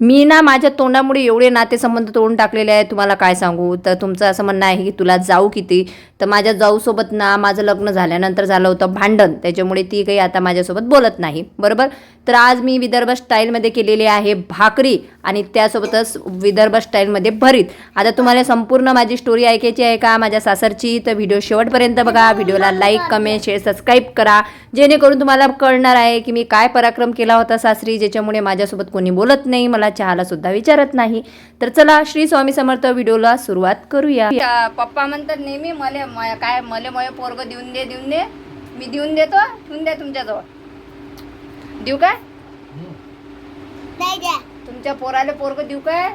मी ना माझ्या तोंडामुळे एवढे नातेसंबंध तोडून टाकलेले आहे तुम्हाला काय सांगू? तर तुमचं असं म्हणणं आहे की तुला जाऊ किती? तर माझ्या जाऊसोबत ना माझं लग्न झाल्यानंतर झालं होतं भांडण. त्याच्यामुळे ती काही आता माझ्यासोबत बोलत नाही. बरोबर? तर आज मी विदर्भ स्टाईलमध्ये केलेली आहे भाकरी आणि त्यासोबतच विदर्भ स्टाईलमध्ये भरीत. आता तुम्हाला संपूर्ण माझी स्टोरी ऐकायची आहे का? माझ्या सासरची तर व्हिडिओ शेवटपर्यंत बघा. व्हिडिओला लाईक कमेंट शेअर सबस्क्राईब करा. जेणेकरून तुम्हाला कळणार आहे की मी काय पराक्रम केला होता सासरी ज्याच्यामुळे माझ्यासोबत कोणी बोलत नाही. मला चहाला सुद्धा विचारत नाही. तर चला श्री स्वामी समर्थ व्हिडिओला सुरुवात करूया. पप्पा म्हणतात नेहमी मले म- काय मले मय पोरग देऊन दे देऊन दे. मी देऊन देतो ठेवून द्या तुमच्याजवळ. देऊ काय? तुमच्या पोराला पोरग देऊ काय?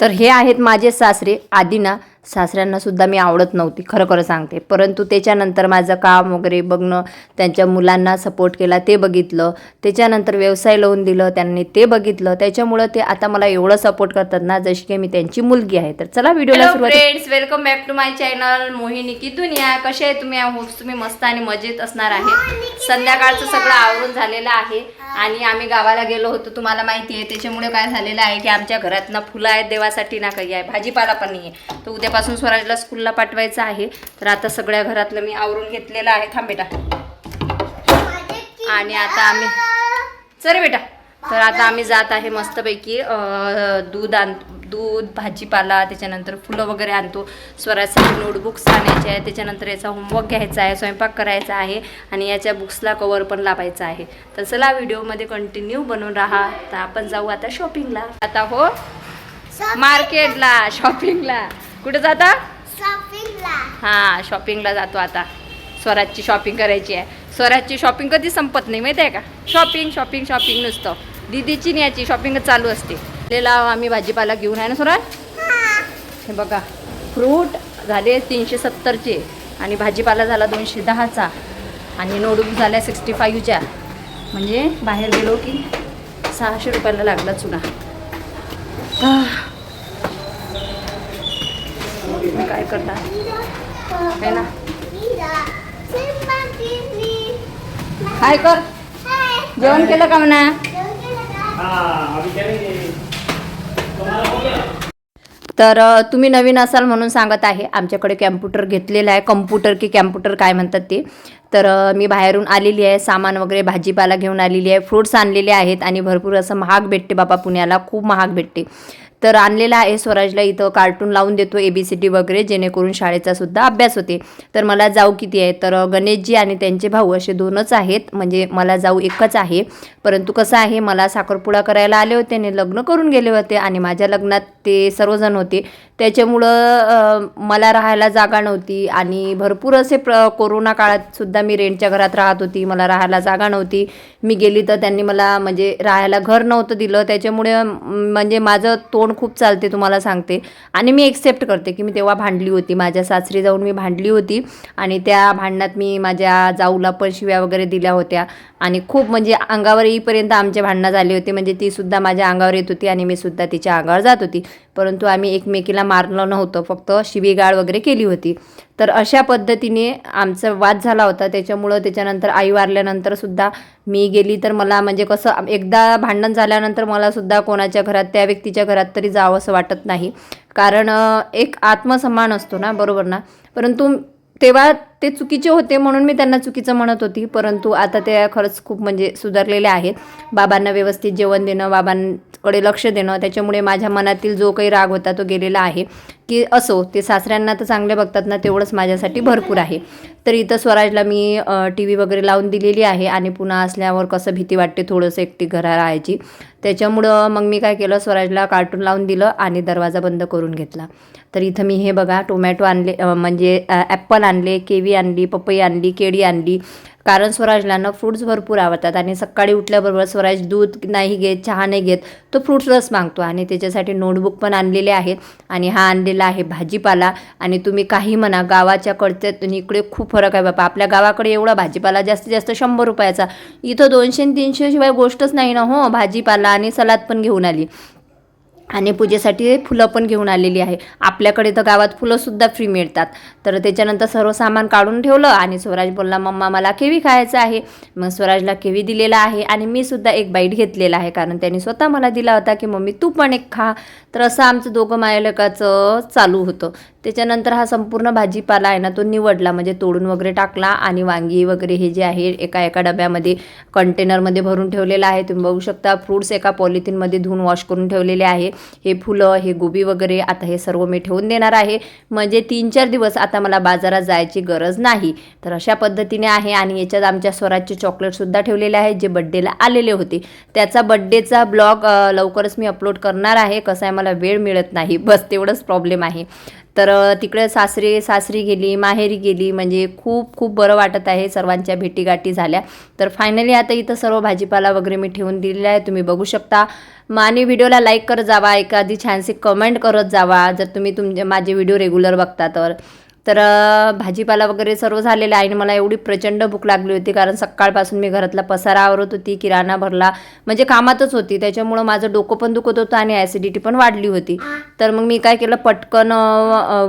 तर हे आहेत माझे सासरे आधी ना सासऱ्यांना सुद्धा मी आवडत नव्हती खरं खरं सांगते. परंतु त्याच्यानंतर माझं काम वगैरे बघणं त्यांच्या मुलांना सपोर्ट केला ते बघितलं. त्याच्यानंतर व्यवसाय लावून दिलं त्यांनी ते बघितलं. त्याच्यामुळं ते आता मला एवढं सपोर्ट करतात ना जशी की मी त्यांची मुलगी आहे. तर चला व्हिडिओला सुरुवात friends welcome back to my channel Mohini की दुनिया. कसे आहे तुम्ही? होप्स तुम्ही मस्त आणि मजेत असणार आहे. संध्याकाळचं सगळं आवरून झालेलं आहे. आणि आम्ही गावाला गेलो होतो तुम्हाला माहिती आहे त्याच्यामुळे काय झालेलं आहे की आमच्या घरात ना फुलं आहेत देवासाठी ना काही आहे भाजीपाला पण नाही आहे तर उद्यापासून स्वराजला स्कूलला पाठवायचं आहे. तर आता सगळ्या घरातलं मी आवरून घेतलेलं आहे. थांब बेटा. आणि आता आम्ही चल बेटा. तर आता आम्ही जात आहे मस्तपैकी दूध आण दूध भाजीपाला त्याच्यानंतर फुलं वगैरे आणतो. स्वराजसाठी नोटबुक्स आणायचे आहे त्याच्यानंतर याचा होमवर्क घ्यायचा आहे. स्वयंपाक करायचा आहे. आणि याच्या बुक्सला कवर पण लावायचं आहे. तर चला व्हिडिओमध्ये कंटिन्यू बनवून राहा. तर आपण जाऊ आता शॉपिंगला आता हो मार्केटला शॉपिंगला कुठे जाता? शॉपिंगला हां शॉपिंगला जातो आता. स्वराजची शॉपिंग करायची आहे. स्वराजची शॉपिंग कधी संपत नाही माहिती आहे का? शॉपिंग शॉपिंग शॉपिंग नुसतं. दीदीची याची शॉपिंग चालू असते. लेला आम्ही भाजीपाला घेऊन आहे ना सुरा हे बघा फ्रूट झाले तीनशे सत्तरचे आणि भाजीपाला झाला दोनशे दहाचा आणि नोटबुक झाल्या सिक्स्टी फाईव्हच्या. म्हणजे बाहेर गेलो की सहाशे रुपयाला लागला चुना. काय करणार है ना. काय कर. जेवण केलं का म्हणा? तर तुम्ही नवीन असाल म्हणून सांगत आहे. आमच्याकडे कॅम्प्युटर घेतलेला आहे. कम्प्युटर की कॅम्प्युटर काय म्हणतात ते? तर मी बाहेरून आलेली आहे. सामान वगैरे भाजीपाला घेऊन आलेली आहे. फ्रूट्स आणलेले आहेत आणि भरपूर असं महाग भेटते बाबा पुण्याला. खूप महाग भेटते. तर आणलेला आहे स्वराजला इथं कार्टून लावून देतो ए बी सी डी वगैरे जेणेकरून शाळेचा सुद्धा अभ्यास होते. तर मला जाऊ किती आहे? तर गणेशजी आणि त्यांचे भाऊ असे दोनच आहेत. म्हणजे मला जाऊ एकच आहे. परंतु कसं आहे मला साखरपुडा करायला आले होते आणि लग्न करून गेले होते आणि माझ्या लग्नात ते सर्वजण होते. त्याच्यामुळं मला राहायला जागा नव्हती आणि भरपूर असे प्र कोरोना काळात सुद्धा मी रेंटच्या घरात राहत होती. मला राहायला जागा नव्हती. मी गेली तर त्यांनी मला म्हणजे राहायला घर नव्हतं दिलं. त्याच्यामुळे म्हणजे माझं तोंड खूप चालते तुम्हाला सांगते. आणि मी एक्सेप्ट करते की मी तेव्हा भांडली होती. माझ्या सासरी जाऊन मी भांडली होती. आणि त्या भांडणात मी माझ्या जाऊला पण शिव्या वगैरे दिल्या होत्या. आणि खूप म्हणजे अंगावर येईपर्यंत आमचे भांडणं झाले होते. म्हणजे ती सुद्धा माझ्या अंगावर येत होती आणि मी सुद्धा तिच्या अंगावर जात होती. परंतु आम्ही एकमेकीला मारलं नव्हतं. फक्त शिवीगाळ वगैरे केली होती. तर अशा पद्धतीने आमचा वाद झाला होता. त्याच्यामुळं त्याच्यानंतर आई वारल्यानंतर सुद्धा मी गेली. तर मला म्हणजे कसं एकदा भांडण झाल्यानंतर मला सुद्धा कोणाच्या घरात त्या व्यक्तीच्या घरात तरी जावं असं वाटत नाही. कारण एक आत्मसन्मान असतो ना बरोबर ना? परंतु तेव्हा ते चुकीचे होते म्हणून मी त्यांना चुकीचं म्हणत होती. परंतु आता ते खरंच खूप म्हणजे सुधारलेले आहेत. बाबांना व्यवस्थित जेवण देणं बाबांकडे लक्ष देणं त्याच्यामुळे माझ्या मनातील जो काही राग होता तो गेलेला आहे. की असो ते सासऱ्यांना तर चांगले बघतात ना तेवढंच माझ्यासाठी भरपूर आहे. तर इथं स्वराजला मी टी व्ही वगैरे लावून दिलेली आहे आणि पुन्हा असल्यावर कसं भीती वाटते थोडंसं एकटी घरा राहायची. त्याच्यामुळं मग मी काय केलं स्वराजला कार्टून लावून दिलं आणि दरवाजा बंद करून घेतला. तर इथं मी हे बघा टोमॅटो आणले म्हणजे ॲप्पल आणले केवी आणली पपई आणली केळी आणली. कारण स्वराजला ना फ्रूट्स भरपूर आवडतात आणि सकाळी उठल्याबरोबर स्वराज दूध नाही घेत चहा नाही घेत तो फ्रूट्स रस मागतो आणि त्याच्यासाठी नोटबुक पण आणलेले आहेत आणि हा आणलेला आहे भाजीपाला. आणि तुम्ही काही म्हणा गावाच्या कडच्यातून इकडे खूप फरक आहे बाबा आपल्या गावाकडे एवढा भाजीपाला जास्तीत जास्त शंभर रुपयाचा. इथं दोनशे तीनशे शिवाय गोष्टच नाही ना हो भाजीपाला आणि सलाद पण घेऊन आली. आणि पूजेसाठी फुलं पण घेऊन आलेली आहे. आपल्याकडे तर गावात फुलंसुद्धा फ्री मिळतात. तर त्याच्यानंतर सर्व सामान काढून ठेवलं आणि स्वराज बोलला मम्मा मला केवी खायचं आहे. मग स्वराजला केवी दिलेला आहे आणि मी सुद्धा एक बाईट घेतलेला आहे. कारण त्यांनी स्वतः मला दिला होता की मम्मी तू पण एक खा. तर असं आमचं दोघं मायलकाचं चालू होतं. त्याच्यानंतर हा संपूर्ण भाजीपाला आहे ना तो निवडला म्हणजे तोडून वगैरे टाकला आणि वांगी वगैरे हे जे आहे एका एका डब्यामध्ये कंटेनरमध्ये भरून ठेवलेलं आहे. तुम्ही बघू शकता फ्रूट्स एका पॉलिथिनमध्ये धुवून वॉश करून ठेवलेले आहे. हे फुलं हे गोबी वगैरे आता हे सर्व मी ठेवून देणार आहे. म्हणजे तीन चार दिवस आता मला बाजारात जायची गरज नाही. तर अशा पद्धतीने आहे आणि याच्यात आमच्या स्वराजचे चॉकलेटसुद्धा ठेवलेले आहे जे बड्डेला आलेले होते. त्याचा बड्डेचा ब्लॉग लवकरच मी अपलोड करणार आहे. कसं आहे मला वेळ मिळत नाही. बस तेवढंच प्रॉब्लेम आहे. तर तिकडे सासरे सासरी गेली माहेरी गेली म्हणजे खूप खूप बरं वाटत आहे सर्वांच्या भेटीगाठी झाल्या. तर फायनली आता इथं सर्व भाजीपाला वगैरे मी ठेवून दिलेला आहे. तुम्ही बघू शकता. मग आणि व्हिडिओला लाईक करत जावा. एखादी छानशी कमेंट करत जावा. जर तुम्ही तुमचे माझे व्हिडिओ रेग्युलर बघता तर. तर भाजीपाला वगैरे सर्व झालेला आहे आणि मला एवढी प्रचंड भूक लागली होती कारण सकाळपासून मी घरातला पसारा आवरत होती किराणा भरला म्हणजे कामातच होती. त्याच्यामुळं माझं डोकं पण दुखत होतं आणि ॲसिडिटी पण वाढली होती. तर मग मी काय केलं पटकन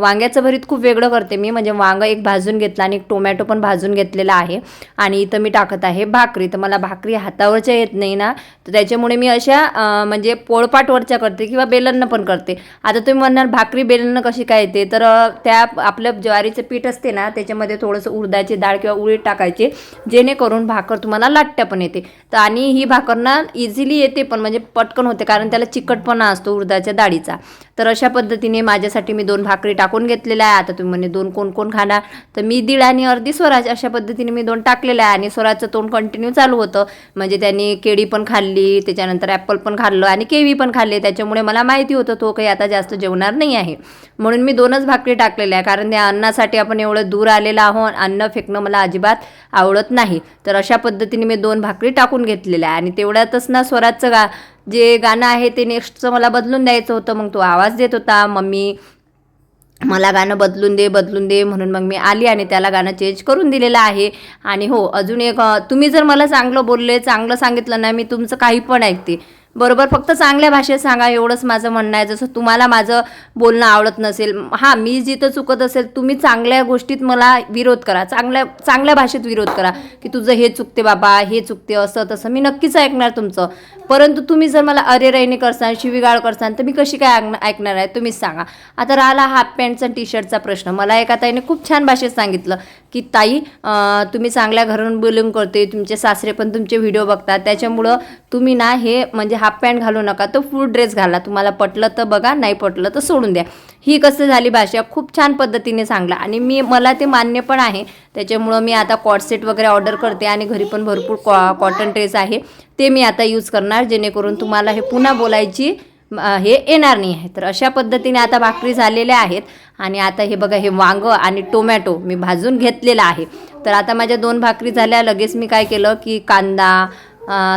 वांग्याचं भरीत खूप वेगळं करते मी. म्हणजे वांगं एक भाजून घेतलं आणि एक टोमॅटो पण भाजून घेतलेला आहे. आणि इथं मी टाकत आहे भाकरी. तर मला भाकरी हातावरच्या येत नाही ना. तर त्याच्यामुळे मी अशा म्हणजे पोळपाटवरच्या करते किंवा बेलनं पण करते. आता तुम्ही म्हणणार भाकरी बेलनं कशी काय येते? तर त्या आपलं ज्वारीचं पीठ असते ना त्याच्यामध्ये थोडंसं उडदाची डाळ किंवा उडीद टाकायचे जेणेकरून भाकर तुम्हाला लाटत्या पण येते. तर आणि ही भाकर ना इझिली येते पण म्हणजे पटकन होते कारण त्याला चिकटपणा असतो उडदाच्या डाळीचा. तर अशा पद्धतीने माझ्यासाठी मी दोन भाकरी टाकून घेतलेल्या आहे. आता तुम्ही म्हणे दोन कोण कोण खाणार? तर मी दीड आणि अर्धी स्वराज अशा पद्धतीने मी दोन टाकलेल्या आहे. आणि स्वराजचं तोंड कंटिन्यू चालू होतं. म्हणजे त्यांनी केळी पण खाल्ली त्याच्यानंतर ॲपल पण खाल्लं आणि केवी पण खाल्ली. त्याच्यामुळे मला माहिती होतं तो काही आता जास्त जेवणार नाही आहे. म्हणून मी दोनच भाकरी टाकलेल्या आहे. कारण त्या अन्नासाठी आपण एवढं दूर आलेलं आहोत अन्न फेकणं मला अजिबात आवडत नाही. तर अशा पद्धतीने मी दोन भाकरी टाकून घेतलेल्या आहे. आणि तेवढ्यातच ना स्वराजचं गा जे गाणं आहे ते नेक्स्टचं मला बदलून द्यायचं होतं मग तो आवाज देत होता. मम्मी मला गाणं बदलून दे बदलून दे म्हणून मग मी आली आणि त्याला गाणं चेंज करून दिलेलं आहे. आणि हो अजून एक तुम्ही जर मला चांगलं बोलले चांगलं सांगितलं ना मी तुमचं काही पण ऐकते. बरोबर फक्त चांगल्या भाषेत सांगा एवढंच माझं म्हणणं आहे. जसं तुम्हाला माझं बोलणं आवडत नसेल हां मी जिथं चुकत असेल तुम्ही चांगल्या गोष्टीत मला विरोध करा. चांगल्या चांगल्या भाषेत विरोध करा की तुझं हे चुकते बाबा हे चुकते असं तसं. मी नक्कीच ऐकणार तुमचं. परंतु तुम्ही जर मला अरे रैने करसान शिवीगाळ करसान तर मी कशी काय ऐकणार ऐकणार आहे तुम्हीच सांगा. आता राहिला हाफ पॅन्टचा टी शर्टचा प्रश्न. मला एका ताईने खूप छान भाषेत सांगितलं की ताई तुम्ही चांगल्या घरून बोलून करते तुमचे सासरे पण तुमचे व्हिडिओ बघतात. त्याच्यामुळं तुम्ही ना हे म्हणजे हा हाफ पॅन्ट घालू नका तो फुल ड्रेस घाला. तुम्हाला पटलं तर बघा नाही पटलं तर सोडून द्या. ही कसं झाली भाषा खूप छान पद्धतीने सांगला. आणि मी मला ते मान्य पण आहे. त्याच्यामुळं मी आता कॉटसेट वगैरे ऑर्डर करते आणि घरी पण भरपूर कॉ कॉटन ड्रेस आहे. ते मी आता यूज करणार जेणेकरून तुम्हाला हे पुन्हा बोलायची हे येणार नाही आहे. तर अशा पद्धतीने आता भाकरी झालेल्या आहेत. आणि आता हे बघा हे वांगं आणि टोमॅटो मी भाजून घेतलेला आहे. तर आता माझ्या दोन भाकरी झाल्या. लगेच मी काय केलं की कांदा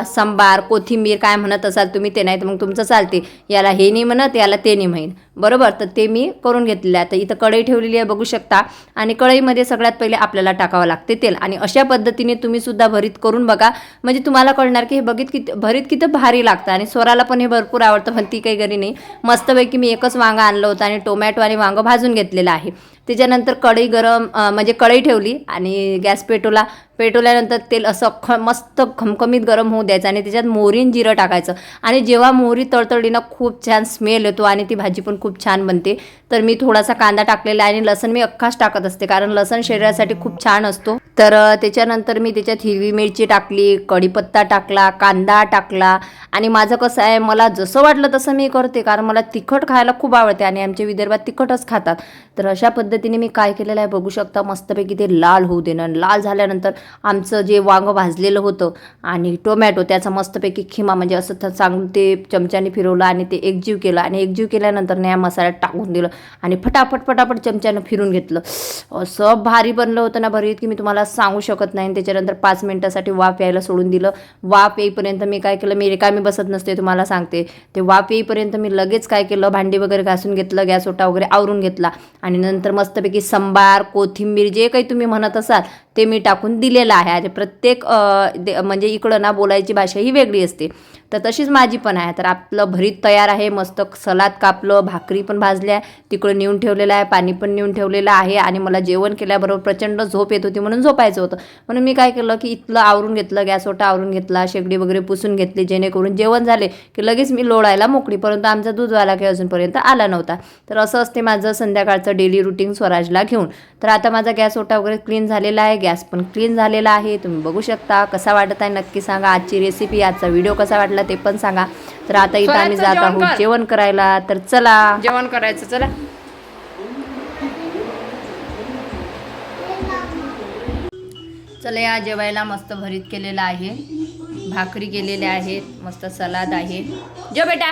सांबार कोथिंबीर काय म्हणत असाल तुम्ही ते नाही तर मग तुमचं चालते. याला हे नाही म्हणत याला ते नाही म्हणत. बरोबर? तर ते मी करून घेतलेलं आहे. तर इथं कढई ठेवलेली आहे बघू शकता. आणि कढईमध्ये सगळ्यात पहिले आपल्याला टाकावं लागते तेल. आणि अशा पद्धतीने तुम्ही सुद्धा भरीत करून बघा. म्हणजे तुम्हाला कळणार की हे बघित किती भरीत किती भारी लागतं. आणि स्वराला पण हे भरपूर आवडतं पण ती काही घरी नाही. मस्तपैकी मी एकच वांगं आणलं होतं आणि टोमॅटो आणि वांगं भाजून घेतलेलं आहे. त्याच्यानंतर कढई गरम म्हणजे कढई ठेवली आणि गॅस पेटवला. पेटवल्यानंतर तेल असं ख मस्त खमखमीत गरम होऊ द्यायचं आणि त्याच्यात मोहरीन जिरं टाकायचं. आणि जेव्हा मोहरी तळतळली ना खूप छान स्मेल येतो आणि ती भाजी पण खूप छान बनते तर मी थोडासा कांदा टाकलेला आहे आणि लसण मी अख्खाच टाकत असते कारण लसण शरीरासाठी खूप छान असतो. तर त्याच्यानंतर मी त्याच्यात हिरवी मिरची टाकली कढीपत्ता टाकला कांदा टाकला आणि माझं कसं आहे मला जसं वाटलं तसं मी करते कारण मला तिखट खायला खूप आवडते आणि आमच्या विदर्भात तिखटच खातात. तर अशा पद्धतीने मी काय केलेलं आहे बघू शकता मस्तपैकी ते लाल होऊ देणं. लाल झाल्यानंतर आमचं जे वांगं भाजलेलं होतं आणि टोमॅटो त्याचा मस्तपैकी खिमा म्हणजे असं तर चांगलं ते चमच्याने फिरवलं आणि ते एकजीव केलं आणि एकजीव केल्यानंतर या मसाल्यात टाकून दिलं आणि फटाफट फटाफट चमच्यानं फिरून घेतलं. असं भारी बनलं होतं ना भरीत की मी तुम्हाला सांगू शकत नाही. आणि त्याच्यानंतर पाच मिनटासाठी वाफ यायला सोडून दिलं. वाफ येईपर्यंत मी काय केलं? मी रिकामी बसत नसते तुम्हाला सांगते. ते वाफ येईपर्यंत मी लगेच काय केलं? भांडी वगैरे घासून घेतलं गॅस ओटा वगैरे आवरून घेतला. आणि नंतर मस्तपैकी संबार कोथिंबीर जे काही तुम्ही म्हणत असाल ते मी टाकून दिलेलं आहे. आणि प्रत्येक दे- म्हणजे इकडं ना बोलायची भाषा ही वेगळी असते. तर तशीच माझी पण आहे. तर आपलं भरीत तयार आहे. मस्त सलाद कापलं भाकरी पण भाजल्या तिकडं नेऊन ठेवलेलं आहे पाणी पण नेऊन ठेवलेलं आहे आणि मला जेवण केल्याबरोबर प्रचंड झोप येत होती म्हणून झोपायचं होतं. म्हणून मी काय केलं की इथलं आवरून घेतलं गॅस ओटा आवरून घेतला शेगडी वगैरे पुसून घेतली जेणेकरून जेवण झाले की लगेच मी लोळायला मोकळी. परंतु आमचा दूधवाला काही अजूनपर्यंत आला नव्हता. तर असं असते माझं संध्याकाळचं डेली रुटीन स्वराजला घेऊन. तर आता माझा गॅस ओटा वगैरे क्लीन झालेला आहे. गॅस पण क्लीन झालेला आहे. तुम्ही बघू शकता. कसा वाटत आहे नक्की सांगा. आजची रेसिपी आजचा व्हिडिओ कसा वाटला ते पण सांगा. तर आता इथं आम्ही जात आहोत. जेवण करायला. तर चला. जेवण करायचं. चला. चला या जेवायला मस्त भरीत केलेला आहे. भाकरी केलेल्या आहेत. मस्त सलाद आहे. जो बेटा.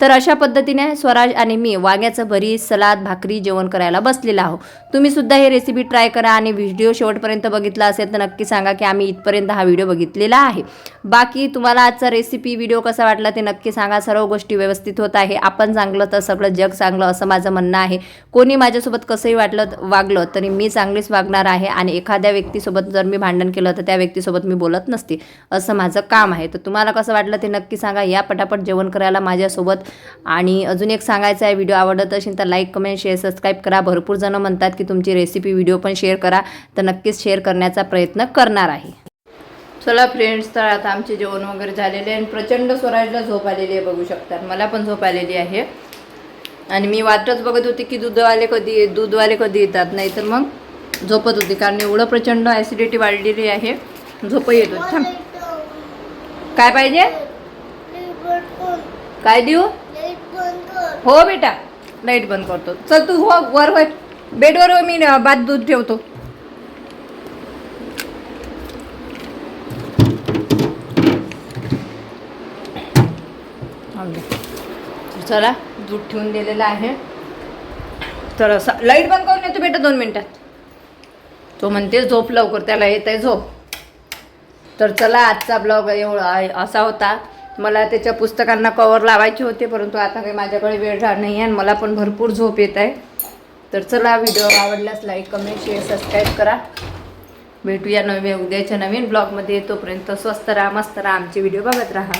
तर अशा पद्धतीने स्वराज आणि मी वांग्याचं भरी सलाद भाकरी जेवण करायला बसलेला आहो तुम्ही सुद्धा हे रेसिपी ट्राय करा आणि व्हिडिओ शेवटपर्यंत बघितला असेल तर नक्की सांगा की आम्ही इथपर्यंत हा व्हिडिओ बघितलेला आहे. बाकी तुम्हाला आजचा रेसिपी व्हिडिओ कसा वाटला ते नक्की सांगा. सर्व गोष्टी व्यवस्थित होत आहे. आपण चांगलं तर सगळं जग चांगलं असं माझं म्हणणं आहे. कोणी माझ्यासोबत कसंही वाटलं वागलं तरी मी चांगलीच वागणार आहे आणि एखाद्या व्यक्तीसोबत जर मी भांडण केलं तर त्या व्यक्तीसोबत मी बोलत नसते असं माझं काम आहे. तर तुम्हाला कसं वाटलं ते नक्की सांगा. या पटापट जेवण करायला माझ्यासोबत आणि अजून एक सांगायचं आहे व्हिडिओ आवडत असेल तर लाईक कमेंट शेअर सबस्क्राईब करा. भरपूर जणं म्हणतात की तुमची रेसिपी व्हिडिओ पण शेअर करा. तर नक्कीच शेअर करण्याचा प्रयत्न करणार आहे. चला फ्रेंड्स तर आता आमचे जेवण वगैरे झालेले आहे आणि प्रचंड स्वराजला झोप आलेली आहे बघू शकतात. मला पण झोप आलेली आहे. आणि मी वाटच बघत होते की दूधवाले कधी दूधवाले कधी येतात. नाही तर मग झोपत होते कारण एवढं प्रचंड ॲसिडिटी वाढलेली आहे. झोप येत होती. थांब. काय पाहिजे? काय देऊ? बंद हो बेटा लाइट बंद करतो. चल तू हो वर वर बेडवर हो, मी भात दूध ठेवतो. चला दूध ठेवून दिलेलं आहे. तर असं लाइट बंद करून येतो बेटा दोन मिनिटात. तो म्हणते झोप लवकर त्याला येत आहे झोप. तर चला आजचा ब्लॉग एवढा असा होता. मला त्याच्या पुस्तकांना कवर लावायचे होते परंतु आता काही माझ्याकडे वेळ राहणार नाही आहे आणि मला पण भरपूर झोप येत आहे. तर चला व्हिडिओ आवडल्यास लाईक कमेंट शेअर सबस्क्राईब करा. भेटूया नवे उद्याच्या नवीन ब्लॉगमध्ये तोपर्यंत स्वस्त राहा मस्त राहा. आमचे व्हिडिओ बघत राहा.